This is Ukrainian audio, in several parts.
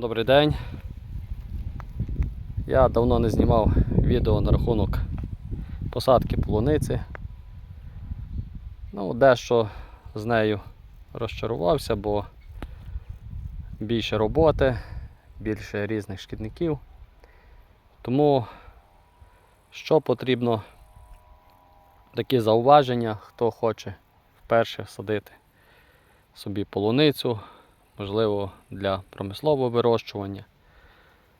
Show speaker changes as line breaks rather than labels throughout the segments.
Добрий день. Я давно не знімав відео на рахунок посадки полуниці. Ну, дещо з нею розчарувався, бо більше роботи, більше різних шкідників. Тому що потрібно такі зауваження, хто хоче вперше садити собі полуницю, можливо, для промислового вирощування.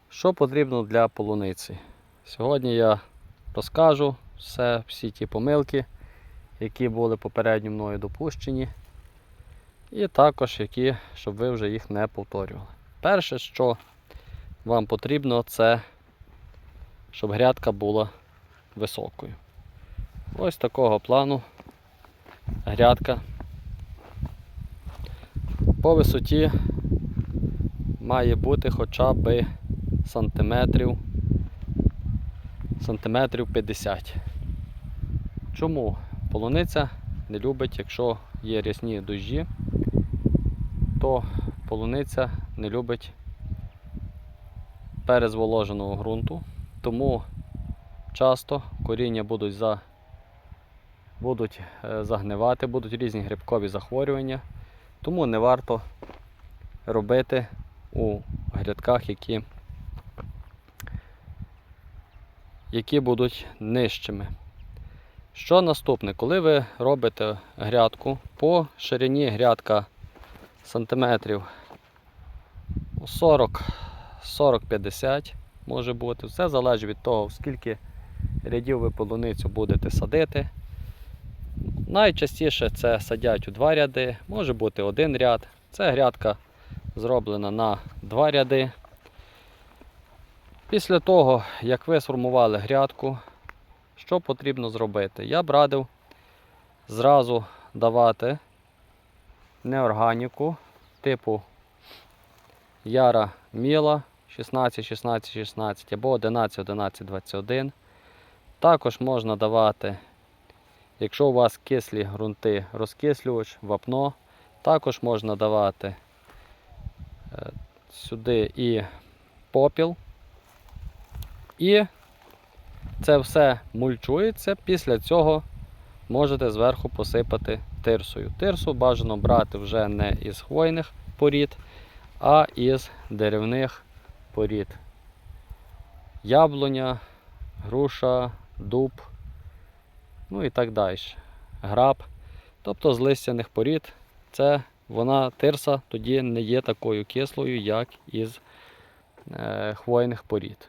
Що потрібно для полуниці? Сьогодні я розкажу все, всі ті помилки, які були попередньо мною допущені, і також які, щоб ви вже їх не повторювали. Перше, що вам потрібно, це щоб грядка була високою. Ось такого плану грядка по висоті має бути хоча б сантиметрів, сантиметрів 50. Чому? Полуниця не любить, якщо є рясні дощі, то полуниця не любить перезволоженого ґрунту, тому часто коріння будуть, за, будуть е, загнивати, будуть різні грибкові захворювання. Тому не варто робити у грядках, які, які будуть нижчими. Що наступне? Коли ви робите грядку, по ширині грядка сантиметрів 40-50 може бути. Все залежить від того, скільки рядів ви полуницю будете садити. Найчастіше це садять у два ряди, може бути один ряд. Це грядка зроблена на два ряди. Після того, як ви сформували грядку, що потрібно зробити? Я б радив зразу давати неорганіку типу Яра Міла 16, 16, 16 або 11, 11, 21. Також можна давати Якщо у вас кислі ґрунти, розкислювач, вапно, також можна давати е, сюди і попіл. І це все мульчується. Після цього можете зверху посипати тирсою. Тирсу бажано брати вже не із хвойних порід, а із деревних порід. Яблуня, груша, дуб ну і так далі. Граб. Тобто з листяних порід це вона тирса тоді не є такою кислою, як із е, хвойних порід.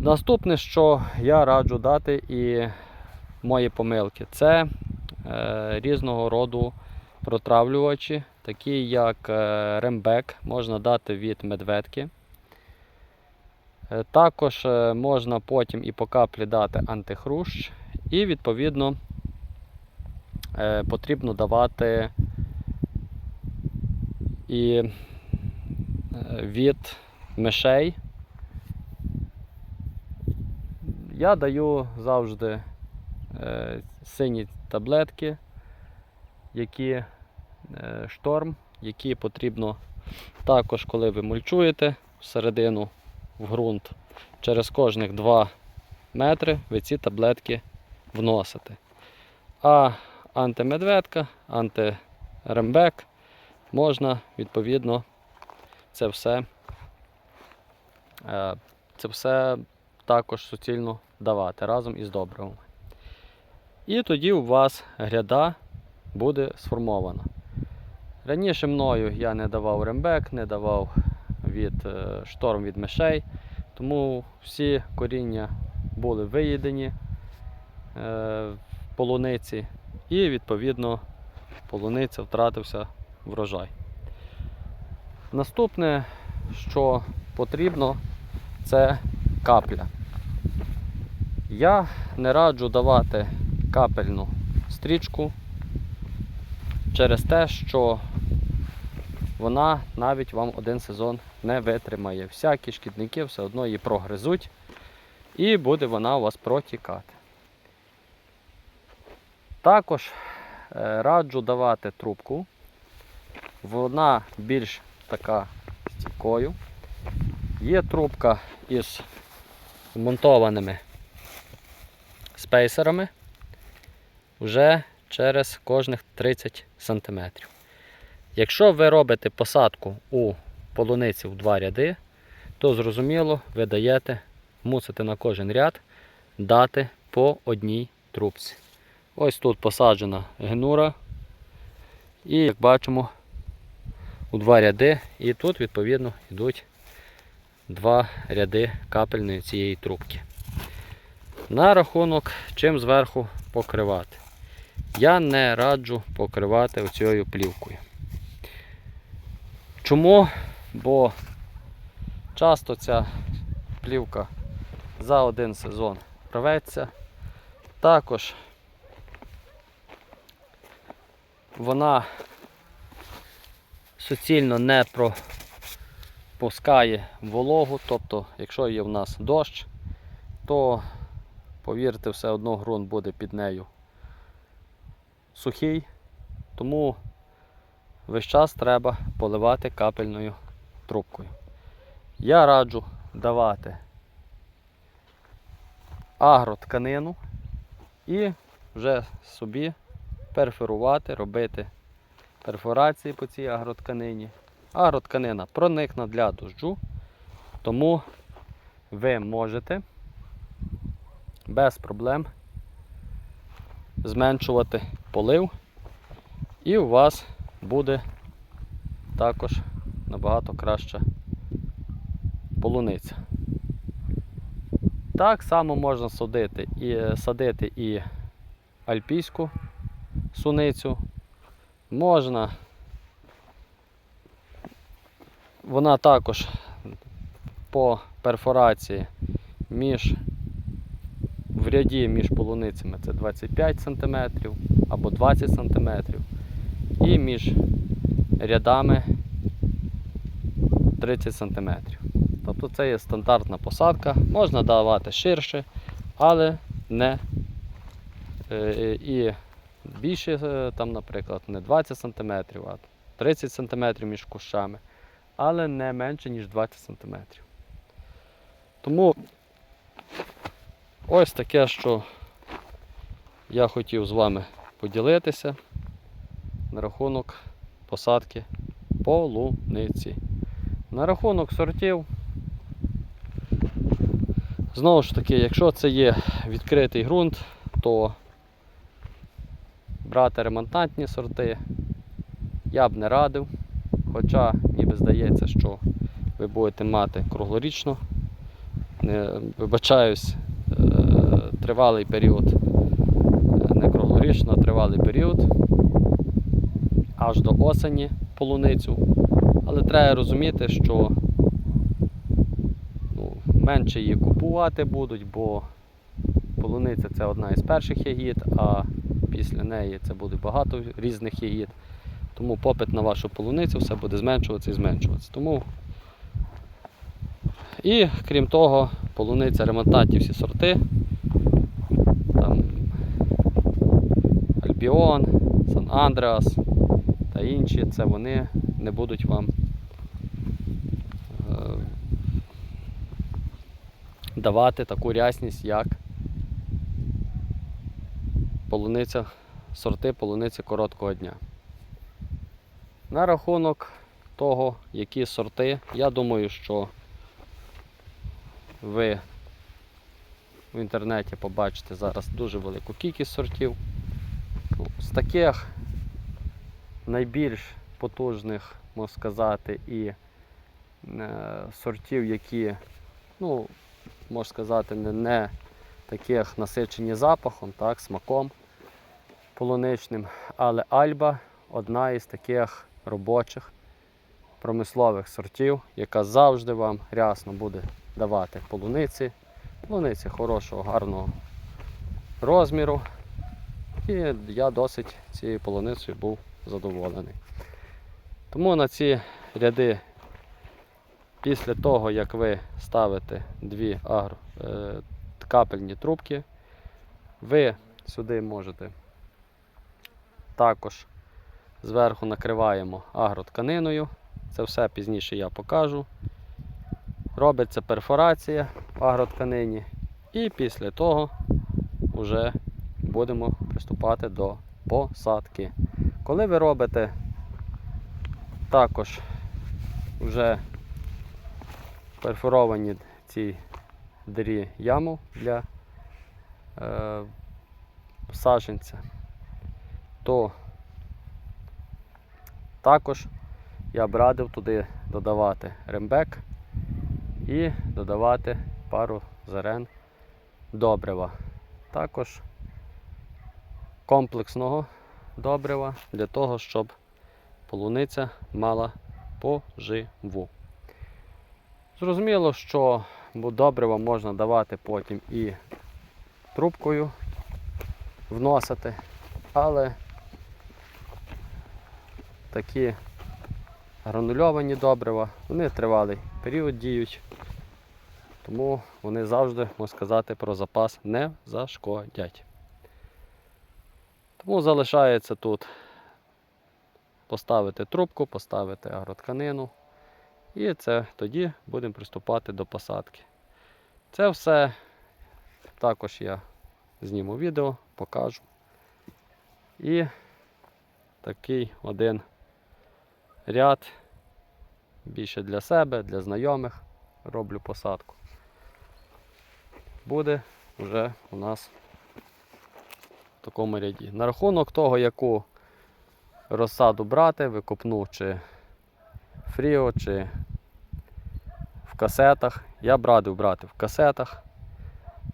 Наступне, що я раджу дати і мої помилки, це е, різного роду протравлювачі, такі як е, рембек, можна дати від медведки. Е, Також е, можна потім і по каплі дати антихрущ, і відповідно е, потрібно давати і від мишей. Я даю завжди сині таблетки, які шторм, які потрібно також, коли ви мульчуєте всередину в ґрунт. Через кожних 2 метри ви ці таблетки вносите. А антимедведка, антирембек можна відповідно це все, е, це все також суцільно давати разом із добривами. І тоді у вас гряда буде сформована. Раніше мною я не давав рембек, не давав від е, шторм від мишей, тому всі коріння були виїдені е, в полуниці і відповідно полуниця втратився врожай. Наступне, що потрібно, це капля. Я не раджу давати капельну стрічку через те, що вона навіть вам один сезон не витримає. Всякі шкідники все одно її прогризуть і буде вона у вас протікати. Також е, раджу давати трубку вона більш така стійкою. Є трубка із вмонтованими спейсерами вже через кожних 30 см. Якщо ви робите посадку у полуниці в два ряди, то зрозуміло, ви даєте, мусите на кожен ряд дати по одній трубці. Ось тут посаджена генура. І як бачимо, у два ряди, і тут відповідно йдуть два ряди капельної цієї трубки. На рахунок, чим зверху покривати. Я не раджу покривати оцією плівкою. Чому? Бо часто ця плівка за один сезон рветься. Також вона суцільно не пропускає вологу, тобто, якщо є в нас дощ, то повірте, все одно ґрунт буде під нею сухий, тому весь час треба поливати капельною трубкою. Я раджу давати агротканину і вже собі перфорувати, робити перфорації по цій агротканині. Агротканина проникна для дощу, тому ви можете без проблем зменшувати полив, і у вас буде також набагато краща полуниця. Так само можна садити і, садити і альпійську суницю. Можна. Вона також по перфорації між в ряді між полуницями це 25 см або 20 см. І між рядами 30 см. Тобто це є стандартна посадка, можна давати ширше, але не е, і більше, е, там, наприклад, не 20 см, а 30 см між кущами, але не менше, ніж 20 см. Тому ось таке, що я хотів з вами поділитися на рахунок посадки полуниці. На рахунок сортів. Знову ж таки, якщо це є відкритий ґрунт, то брати ремонтантні сорти я б не радив. Хоча ніби здається, що ви будете мати круглорічно, не, вибачаюсь, е, тривалий період, не круглорічно, а тривалий період аж до осені полуницю. Але треба розуміти, що ну, менше її купувати будуть, бо полуниця це одна із перших ягід, а після неї це буде багато різних ягід. Тому попит на вашу полуницю все буде зменшуватися і зменшуватися. Тому і крім того, полуниця ремонтантні всі сорти. Там Альбіон, Сан Андреас та інші, це вони не будуть вам е, давати таку рясність, як полуниця, сорти полуниці короткого дня. На рахунок того, які сорти, я думаю, що ви в інтернеті побачите зараз дуже велику кількість сортів. Ну, З таких найбільш потужних, можна сказати, і е, сортів, які, ну, можна сказати, не, не таких насичені запахом, так, смаком полуничним, але Альба одна із таких робочих промислових сортів, яка завжди вам рясно буде давати полуниці. Полуниці хорошого, гарного розміру. І я досить цією полуницею був задоволений. Тому на ці ряди, після того, як ви ставите дві агро, е, капельні трубки, ви сюди можете також Зверху накриваємо агротканиною. Це все пізніше я покажу. Робиться перфорація в агротканині. І після того вже будемо приступати до посадки. Коли ви робите також вже перфоровані ці дирі яму для е, саджанця, то також я б радив туди додавати рембек і додавати пару зерен добрива. Також комплексного добрива для того, щоб полуниця мала поживу. Зрозуміло, що добрива можна давати потім і трубкою вносити, але такі гранульовані добрива, вони тривалий період діють, тому вони завжди, можна сказати, про запас не зашкодять. Тому залишається тут поставити трубку, поставити агротканину. І це тоді будемо приступати до посадки. Це все також я зніму відео, покажу. І такий один ряд більше для себе, для знайомих роблю посадку. Буде вже у нас такому ряді. На рахунок того, яку розсаду брати, викопну чи фріо, чи в касетах. Я б радив брати в касетах.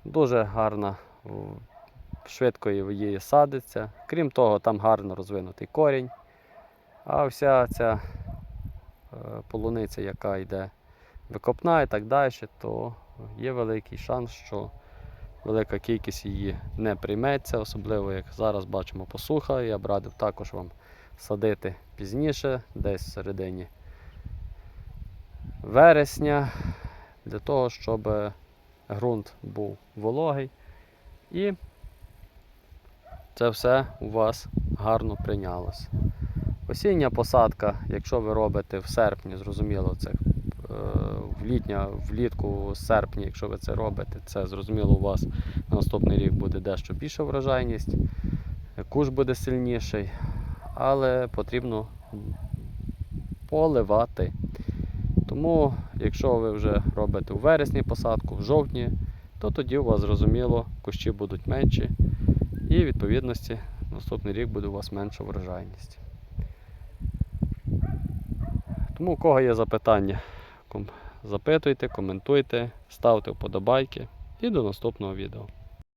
Дуже гарно, швидко її садиться. Крім того, там гарно розвинутий корінь. А вся ця е, полуниця, яка йде викопна і так далі, то є великий шанс, що велика кількість її не прийметься, особливо як зараз бачимо посуха. Я б радив також вам садити пізніше, десь в середині вересня, для того, щоб ґрунт був вологий і це все у вас гарно прийнялося. Осіння посадка, якщо ви робите в серпні, зрозуміло, це е, літня, влітку, з серпня, якщо ви це робите, це зрозуміло, у вас на наступний рік буде дещо більша врожайність, куш буде сильніший, але потрібно поливати. Тому, якщо ви вже робите у вересні посадку, в жовтні, то тоді у вас зрозуміло кущі будуть менші і відповідності наступний рік буде у вас менша врожайність. Тому у кого є запитання, запитуйте, коментуйте, ставте вподобайки і до наступного відео.